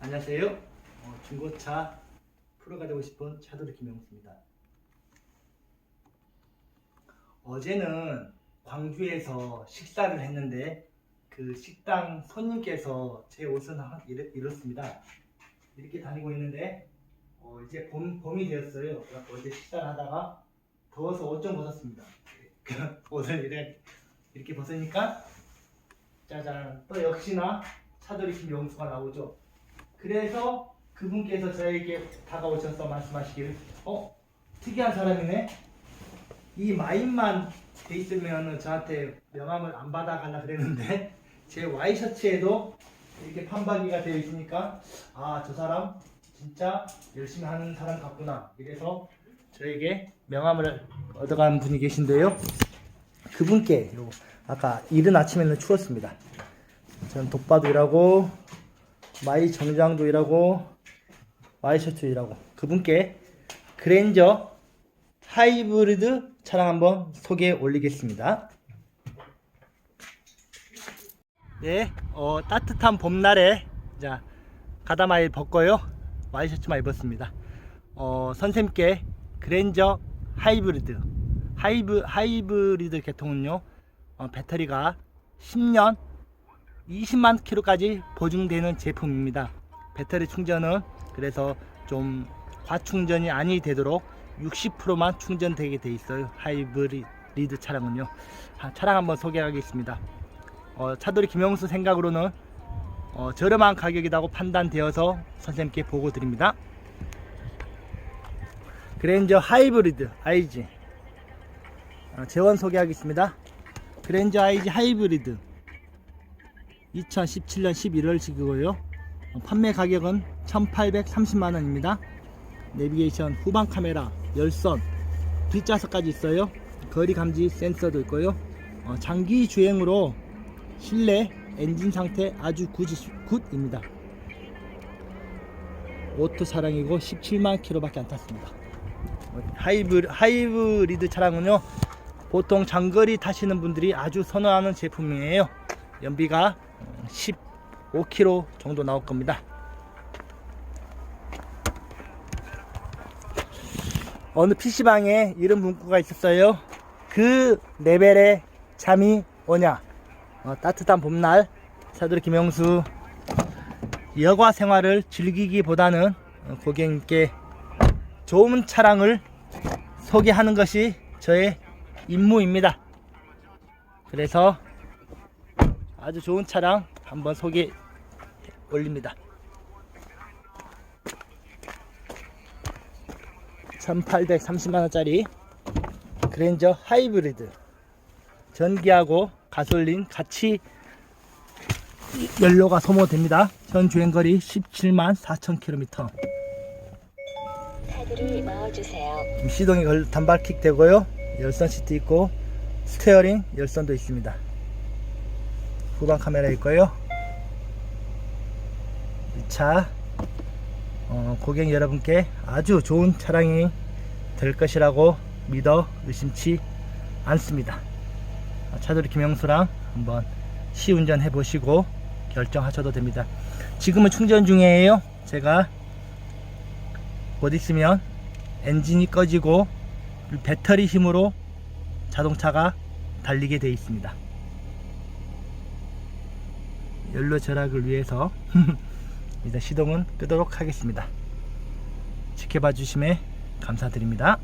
안녕하세요. 어, 중고차 프로가 되고 싶은 차도리 김영수입니다. 어제는 광주에서 식사를 했는데 그 식당 손님께서 제 옷은 하- 이렇, 이렇 습니다. 이렇게 다니고 있는데 어, 이제 봄, 봄이 되었어요. 어제 식사를 하다가 더워서 옷 좀 벗었습니다. 그 옷을 이렇게, 이렇게 벗으니까 짜잔 또 역시나 차돌이 김영수가 나오죠. 그래서 그분께서 저에게 다가오셔서 말씀하시기를 어 특이한 사람이네. 이 마인만 돼 있으면 저한테 명함을 안 받아가려 그랬는데 제 와이셔츠에도 이렇게 판박이가 되어 있으니까 아 저 사람 진짜 열심히 하는 사람 같구나. 이래서 저에게 명함을 얻어가는 분이 계신데요. 그분께 요 아까 이른 아침에는 추웠습니다. 저는 독바도 일하고 마이 정장도 일하고 와이셔츠 일하고 그분께 그랜저 하이브리드 차량 한번 소개해 올리겠습니다. 네, 어, 따뜻한 봄날에 자 가다마일 벗고요 와이셔츠만 입었습니다. 어, 선생님께 그랜저 하이브리드 하이브 하이브리드 계통은요 어, 배터리가 10년 20만 킬로까지 보증되는 제품입니다. 배터리 충전은 그래서 좀 과충전이 아니 되도록 60%만 충전되게 돼 있어요. 하이브리드 차량은요. 아, 차량 한번 소개하겠습니다. 어, 차돌이 김영수 생각으로는 어, 저렴한 가격이라고 판단되어서 선생님께 보고 드립니다. 그랜저 하이브리드 IG 어, 재원 소개하겠습니다. 그랜저 IG 하이브리드 2017년 11월식이고요. 판매 가격은 1,830만 원입니다. 내비게이션 후방 카메라, 열선, 뒷좌석까지 있어요. 거리 감지 센서도 있고요. 어, 장기 주행으로 실내 엔진 상태 아주 굿이, 굿입니다. 오토 차량이고 17만 킬로밖에 안 탔습니다. 어, 하이브, 하이브리드 차량은요 보통 장거리 타시는 분들이 아주 선호하는 제품이에요. 연비가 15km 정도 나올 겁니다. 어느 PC방에 이런 문구가 있었어요. 그 레벨의 잠이 오냐? 어, 따뜻한 봄날 사도리 김영수 여가 생활을 즐기기보다는 어, 고객님께 좋은 차량을 소개하는 것이 저의 임무입니다. 그래서 아주 좋은 차량 한번 소개 올립니다. 1830만원짜리 그랜저 하이브리드 전기하고 가솔린 같이 연료가 소모됩니다. 전 주행거리 17만 4천 킬로미터. 카드를 넣어주세요. 시동이 걸- 단발킥 되고요. 열선 시트 있고 스테어링 열선도 있습니다. 후방 카메라 있고요. 이차 어, 고객 여러분께 아주 좋은 차량이 될 것이라고 믿어 의심치 않습니다. 차돌이 김영수랑 한번 시운전 해보시고 결정하셔도 됩니다. 지금은 충전 중이에요. 제가 곧 있으면 엔진이 꺼지고 배터리 힘으로 자동차가 달리게 되어 있습니다. 연료 절약을 위해서 일단 시동은 끄도록 하겠습니다. 지켜봐 주심에 감사드립니다.